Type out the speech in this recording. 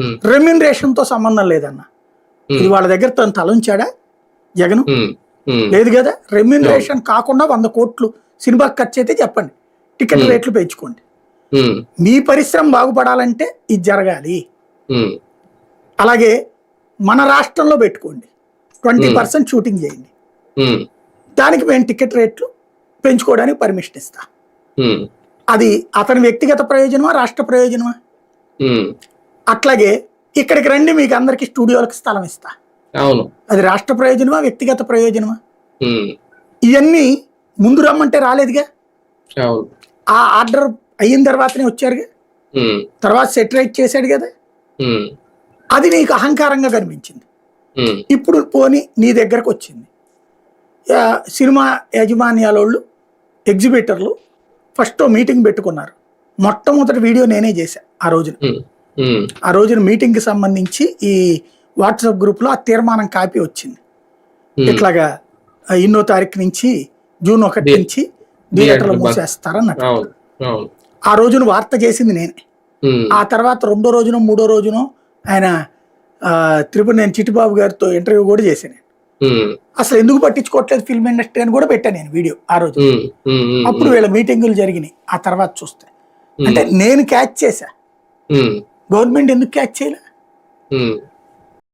రెమ్యునరేషన్తో సంబంధం లేదన్న. ఇది వాళ్ళ దగ్గర తను తలంచాడా? జగన్? ఉమ్, లేదు కదా? రెమ్యునరేషన్ కాకుండా వంద కోట్లు సినిమాకి ఖర్చు అయితే చెప్పండి. Ticket Hmm. రేట్లు పెంచుకోండి. మీ పరిశ్రమ బాగుపడాలంటే ఇది జరగాలి. అలాగే మన రాష్ట్రంలో పెట్టుకోండి. Twenty Hmm. పర్సెంట్ షూటింగ్ చేయండి. దానికి మేము టికెట్ రేట్లు పెంచుకోవడానికి పర్మిషన్ ఇస్తా. అది అతని వ్యక్తిగత ప్రయోజనమా రాష్ట్ర ప్రయోజనమా? అట్లాగే ఇక్కడికి రండి మీకు అందరికి స్టూడియోలకు స్థలం ఇస్తా. అవును. అది రాష్ట్ర ప్రయోజనమా వ్యక్తిగత ప్రయోజనమా? ఇవన్నీ ముందు రమ్మంటే రాలేదుగా? ఆ ఆర్డర్ అయిన తర్వాతనే వచ్చారుగా? తర్వాత సెటరైట్ చేశాడు కదా? అది నీకు అహంకారంగా కనిపించింది. ఇప్పుడు పోని నీ దగ్గరకు వచ్చింది. సినిమా యాజమాన్యాలోళ్ళు ఎగ్జిబిటర్లు ఫస్ట్ మీటింగ్ పెట్టుకున్నారు. మొట్టమొదటి వీడియో నేనే చేశా ఆ రోజున. ఆ రోజున మీటింగ్కి సంబంధించి ఈ వాట్సాప్ గ్రూప్లో ఆ తీర్మానం కాపీ వచ్చింది. ఇట్లాగా ఎన్నో తారీఖు నుంచి జూన్ ఒకటి నుంచి థియేటర్లు. మూసేస్తారన్నట్టు. ఆ రోజున వార్త చేసింది నేనే. ఆ తర్వాత రెండో రోజున మూడో రోజున ఆయన ఆ, తిరుపతి నేను చిట్టిబాబు గారితో ఇంటర్వ్యూ కూడా చేశాను అసలు ఎందుకు పట్టించుకోవట్లేదు ఫిల్మ్ ఇండస్ట్రీ అని కూడా పెట్టాను నేను వీడియో ఆ రోజు. అప్పుడు వీళ్ళ మీటింగులు జరిగినాయి ఆ తర్వాత చూస్తే. అంటే నేను క్యాచ్ చేశా. గవర్నమెంట్ ఎందుకు క్యాచ్ చేయలే?